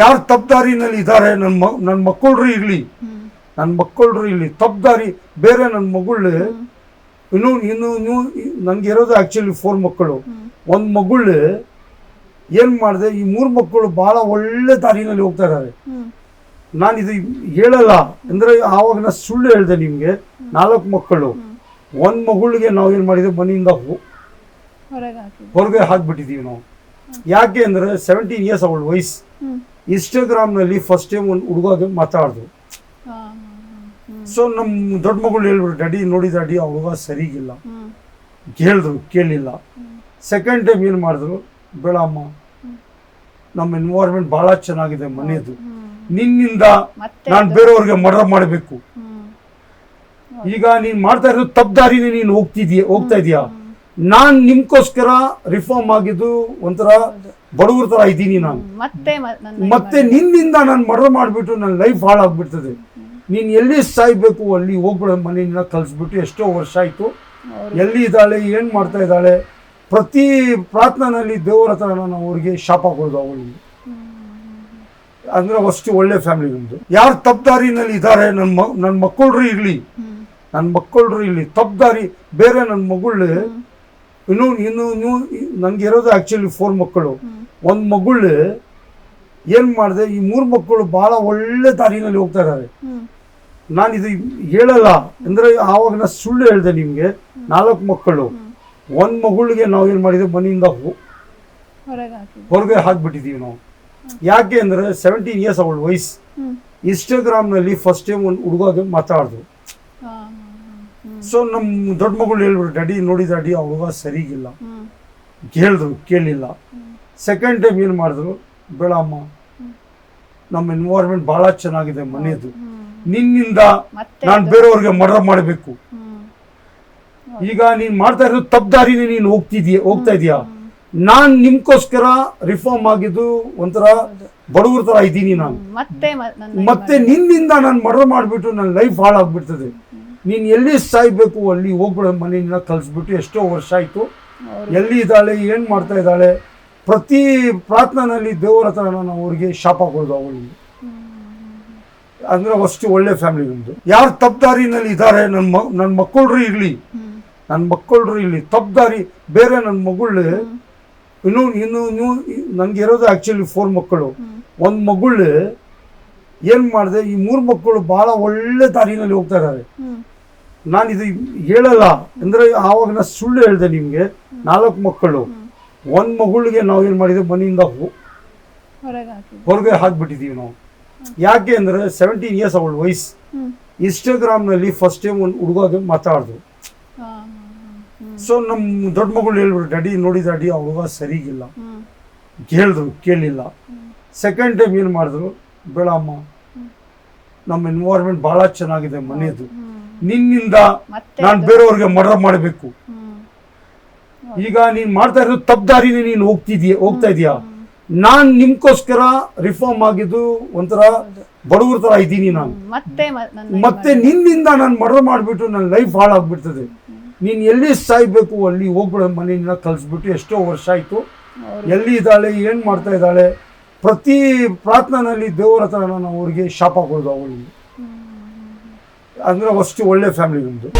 ಯಾರು ತಪ್ಪದಾರಿನಲ್ಲಿ ಇದ್ದಾರೆ? ನನ್ನ ಮ ನನ್ನ ಮಕ್ಕಳ್ರು ಇರಲಿ. ನನ್ನ ಮಕ್ಕಳ್ರು ಇರಲಿ. ತಪ್ಪದಾರಿ ಬೇರೆ ನನ್ನ ಮಗಳು ಇನ್ನು ಇನ್ನು ನೀವು ನನಗೆ ಇರೋದು ಆ್ಯಕ್ಚುಲಿ ಫೋರ್ ಮಕ್ಕಳು. ಒಂದು ಮಗಳು ಏನು ಮಾಡಿದೆ? ಈ ಮೂರು ಮಕ್ಕಳು ಭಾಳ ಒಳ್ಳೆ ದಾರಿನಲ್ಲಿ ಹೋಗ್ತಾ ಇದ್ದಾರೆ ನಾನು ಇದು ಹೇಳಲ್ಲ. ಅಂದರೆ ಆವಾಗ ನಾನು ಸುಳ್ಳು ಹೇಳಿದೆ ನಿಮಗೆ. ನಾಲ್ಕು ಮಕ್ಕಳು. ಒಂದು ಮಗಳಿಗೆ ನಾವು ಏನು ಮಾಡಿದ್ವಿ? ಮನೆಯಿಂದ ಹೊರಗೆ ಹಾಕಿಬಿಟ್ಟಿದ್ದೀವಿ ನಾವು. ಯಾಕೆ ಅಂದರೆ ಸೆವೆಂಟೀನ್ ಇಯರ್ಸ್ ಅವಳ ವಯಸ್ಸು. ಇನ್ಸ್ಟಾಗ್ರಾಮ್ನಲ್ಲಿ ಫಸ್ಟ್ ಟೈಮ್ ಒಂದು ಹುಡುಗ ಮಾತಾಡಿದ್ರು ಸೊ ನಮ್ಮ ದೊಡ್ಡ ಮಗಳು ಹೇಳ್ಬಿಟ್ಟು ಡ್ಯಾಡಿ ನೋಡಿ ಡ್ಯಾಡಿ ಆ ಹುಡುಗ ಸರಿಗಿಲ್ಲ. ಕೇಳಿದ್ರು ಕೇಳಿಲ್ಲ. ಸೆಕೆಂಡ್ ಟೈಮ್ ಏನು ಮಾಡಿದ್ರು ಬೇಡ ಅಮ್ಮ ನಮ್ಮ ಎನ್ವೈರ್ಮೆಂಟ್ ಭಾಳ ಚೆನ್ನಾಗಿದೆ ಮನೆಯದು ನಿನ್ನಿಂದ ನಾನು ಬೇರೆಯವ್ರಿಗೆ ಮರ್ಡರ್ ಮಾಡಬೇಕು. ಈಗ ನೀನು ಮಾಡ್ತಾ ಇರೋದು ತಪ್ಪು ದಾರಿನೇ ನೀನು ಹೋಗ್ತಿದೀಯ ಹೋಗ್ತಾ ಇದೀಯಾ? ನಾನು ನಿಮ್ಗೋಸ್ಕರ ರಿಫಾರ್ಮ್ ಆಗಿದ್ದು ಒಂಥರ ಬಡವ್ರ ತರ ಇದ್ದೀನಿ ನಾನು. ಮತ್ತೆ ಮತ್ತೆ ನಿನ್ನಿಂದ ನಾನು ಮರ್ಡರ್ ಮಾಡಿಬಿಟ್ಟು ನನ್ನ ಲೈಫ್ ಹಾಳಾಗ್ಬಿಡ್ತದೆ. ನೀನು ಎಲ್ಲಿ ಸಾಯ್ಬೇಕು ಅಲ್ಲಿ ಹೋಗ್ಬಿಡ ಮನೆಯಿಂದ ಕಲಿಸ್ಬಿಟ್ಟು ಎಷ್ಟೋ ವರ್ಷ ಆಯಿತು. ಎಲ್ಲಿ ಇದ್ದಾಳೆ ಏನು ಮಾಡ್ತಾ ಇದ್ದಾಳೆ ಪ್ರತಿ ಪ್ರಾರ್ಥನಲ್ಲಿ ದೇವರ ಹತ್ರ ನಾನು ಅವ್ರಿಗೆ ಶಾಪ ಕೊಡೋದು ಅವಳಿಗೆ ಅಂದ್ರೆ ಅಷ್ಟು ಒಳ್ಳೆ ಫ್ಯಾಮಿಲಿ ನಮ್ಮದು ಯಾರು ತಪ್ಪದಾರಿನಲ್ಲಿ ಇದ್ದಾರೆ ನನ್ನ ಮ ನನ್ನ ಮಕ್ಕಳ್ರು ಇರಲಿ. ನನ್ನ ಮಕ್ಕಳ್ರು ಇರಲಿ. ತಪ್ಪದಾರಿ ಬೇರೆ ನನ್ನ ಮಗಳು ಇನ್ನು ಇನ್ನು ಇನ್ನು ನನಗೆ ಇರೋದು ಆ್ಯಕ್ಚುಲಿ ಫೋರ್ ಮಕ್ಕಳು. ಒಂದು ಮಗಳು ಏನು ಮಾಡಿದೆ ಈ ಮೂರು ಮಕ್ಕಳು ಭಾಳ ಒಳ್ಳೆ ದಾರಿನಲ್ಲಿ ಹೋಗ್ತಾ ಇದ್ದಾರೆ ನಾನು ಇದು ಹೇಳಲ್ಲ ಅಂದರೆ ಆವಾಗ ನಾನು ಸುಳ್ಳು ಹೇಳಿದೆ ನಿಮಗೆ ನಾಲ್ಕು ಮಕ್ಕಳು. ಒಂದು ಮಗಳಿಗೆ ನಾವು ಏನು ಮಾಡಿದ್ವಿ ಮನೆಯಿಂದ ಹೊರಗೆ ಹಾಕ್ಬಿಟ್ಟಿದ್ದೀವಿ ನಾವು. ಯಾಕೆ ಅಂದರೆ ಸೆವೆಂಟೀನ್ ಇಯರ್ಸ್ ಅವಳ ವಯಸ್ಸು. ಇನ್ಸ್ಟಾಗ್ರಾಮ್ನಲ್ಲಿ ಫಸ್ಟ್ ಟೈಮ್ ಒಂದು ಹುಡುಗ ಮಾತಾಡಿದ್ರು ಸೊ ನಮ್ಮ ದೊಡ್ಡ ಮಗಳು ಹೇಳ್ಬಿಟ್ಟು ಡ್ಯಾಡಿ ನೋಡಿ ಡ್ಯಾಡಿ ಆ ಹುಡುಗ ಸರಿಗಿಲ್ಲ. ಕೇಳಿದ್ರು ಕೇಳಿಲ್ಲ. ಸೆಕೆಂಡ್ ಟೈಮ್ ಏನು ಮಾಡಿದ್ರು ಬೇಡ ಅಮ್ಮ ನಮ್ಮ ಎನ್ವೈರ್ಮೆಂಟ್ ಭಾಳ ಚೆನ್ನಾಗಿದೆ ಮನೆಯದು ನಿನ್ನಿಂದ ನಾನು ಬೇರೆಯವ್ರಿಗೆ ಮರ್ಡರ್ ಮಾಡಬೇಕು. ಈಗ ನೀನು ಮಾಡ್ತಾ ಇರೋದು ತಪ್ಪು ದಾರಿನೇ ನೀನು ಹೋಗ್ತಿದೀಯ ಹೋಗ್ತಾ ಇದೀಯಾ? ನಾನು ನಿಮ್ಗೋಸ್ಕರ ರಿಫಾರ್ಮ್ ಆಗಿದ್ದು ಒಂಥರ ಬಡವ್ರ ಥರ ಇದ್ದೀನಿ ನಾನು. ಮತ್ತೆ ಮತ್ತೆ ನಿನ್ನಿಂದ ನಾನು ಮರ್ಡರ್ ಮಾಡಿಬಿಟ್ಟು ನನ್ನ ಲೈಫ್ ಹಾಳಾಗ್ಬಿಡ್ತದೆ. ನೀನು ಎಲ್ಲಿ ಸಾಯ್ಬೇಕು ಅಲ್ಲಿ ಹೋಗ್ಬಿಡ ಮನೆಯನ್ನ ಕಲಿಸ್ಬಿಟ್ಟು ಎಷ್ಟೋ ವರ್ಷ ಆಯಿತು. ಎಲ್ಲಿ ಇದ್ದಾಳೆ ಏನು ಮಾಡ್ತಾ ಇದ್ದಾಳೆ ಪ್ರತಿ ಪ್ರಾರ್ಥನಲ್ಲಿ ದೇವರ ಹತ್ರ ನಾನು ಅವ್ರಿಗೆ ಶಾಪ ಕೊಡೋದು ಅವಳಿಗೆ ಅಂದ್ರೆ ಅಷ್ಟು ಒಳ್ಳೆ ಫ್ಯಾಮಿಲಿ ನಮ್ಮದು ಯಾರು ತಪ್ಪದಾರಿನಲ್ಲಿ ಇದ್ದಾರೆ ನನ್ನ ಮ ನನ್ನ ಮಕ್ಕಳ್ರು ಇರಲಿ. ನನ್ನ ಮಕ್ಕಳ್ರು ಇರಲಿ. ತಪ್ಪದಾರಿ ಬೇರೆ ನನ್ನ ಮಗಳು ಇನ್ನು ಇನ್ನು ಇನ್ನು ನನಗೆ ಇರೋದು ಆ್ಯಕ್ಚುಲಿ ಫೋರ್ ಮಕ್ಕಳು. ಒಂದು ಮಗಳು ಏನು ಮಾಡಿದೆ ಈ ಮೂರು ಮಕ್ಕಳು ಭಾಳ ಒಳ್ಳೆ ದಾರಿನಲ್ಲಿ ಹೋಗ್ತಾ ಇದ್ದಾರೆ ನಾನು ಇದು ಹೇಳಲ್ಲ. ಅಂದರೆ ಆವಾಗ ನಾನು ಸುಳ್ಳು ಹೇಳಿದೆ ನಿಮಗೆ. ನಾಲ್ಕು ಮಕ್ಕಳು. ಒಂದು ಮಗಳಿಗೆ ನಾವು ಏನು ಮಾಡಿದ್ವಿ? ಮನೆಯಿಂದ ಹೊರಗೆ ಹಾಕ್ಬಿಟ್ಟಿದ್ದೀವಿ ನಾವು. ಯಾಕೆ ಅಂದರೆ ಸೆವೆಂಟೀನ್ ಇಯರ್ಸ್ ಅವಳ ವಯಸ್ಸು. ಇನ್ಸ್ಟಾಗ್ರಾಮ್ನಲ್ಲಿ ಫಸ್ಟ್ ಟೈಮ್ ಒಂದು ಹುಡುಗ ಮಾತಾಡಿದ್ರು ಹಾ ಸೊ ನಮ್ಮ ದೊಡ್ಡ ಮಗಳು ಹೇಳ್ಬಿಟ್ಟು ಡ್ಯಾಡಿ ನೋಡಿ ಡ್ಯಾಡಿ ಆ ಹುಡುಗ ಸರಿಗಿಲ್ಲ. ಕೇಳಿದ್ರು ಕೇಳಿಲ್ಲ. ಸೆಕೆಂಡ್ ಟೈಮ್ ಏನು ಮಾಡಿದ್ರು? ಬೇಡಮ್ಮ ನಮ್ಮ ಎನ್ವೈರ್ಮೆಂಟ್ ಭಾಳ ಚೆನ್ನಾಗಿದೆ ಮನೆಯದು ನಿನ್ನಿಂದ ನಾನು ಬೇರೆಯವ್ರಿಗೆ ಮರ್ಡರ್ ಮಾಡಬೇಕು. ಈಗ ನೀನು ಮಾಡ್ತಾ ಇರೋದು ತಪ್ಪು ದಾರಿನೇ ನೀನು ಹೋಗ್ತಿದೀಯ ಹೋಗ್ತಾ ಇದೀಯಾ? ನಾನು ನಿಮ್ಗೋಸ್ಕರ ರಿಫಾರ್ಮ್ ಆಗಿದ್ದು ಒಂಥರ ಬಡವ್ರ ತರ ಇದ್ದೀನಿ ನಾನು. ಮತ್ತೆ ಮತ್ತೆ ನಿನ್ನಿಂದ ನಾನು ಮರ್ಡರ್ ಮಾಡಿಬಿಟ್ಟು ನನ್ನ ಲೈಫ್ ಹಾಳಾಗ್ಬಿಡ್ತದೆ. ನೀನು ಎಲ್ಲಿ ಸಾಯ್ಬೇಕು ಅಲ್ಲಿ ಹೋಗ್ಬಿಡ ಮನೆಯಿಂದ ಕಲಿಸ್ಬಿಟ್ಟು ಎಷ್ಟೋ ವರ್ಷ ಆಯಿತು. ಎಲ್ಲಿ ಇದ್ದಾಳೆ ಏನು ಮಾಡ್ತಾ ಇದ್ದಾಳೆ ಪ್ರತಿ ಪ್ರಾರ್ಥನಲ್ಲಿ ದೇವರ ಹತ್ರ ನಾನು ಅವ್ರಿಗೆ ಶಾಪ ಕೊಡೋದು ಅವಳಿಗೆ. 안드로가 숙제 원래 패밀리 금도.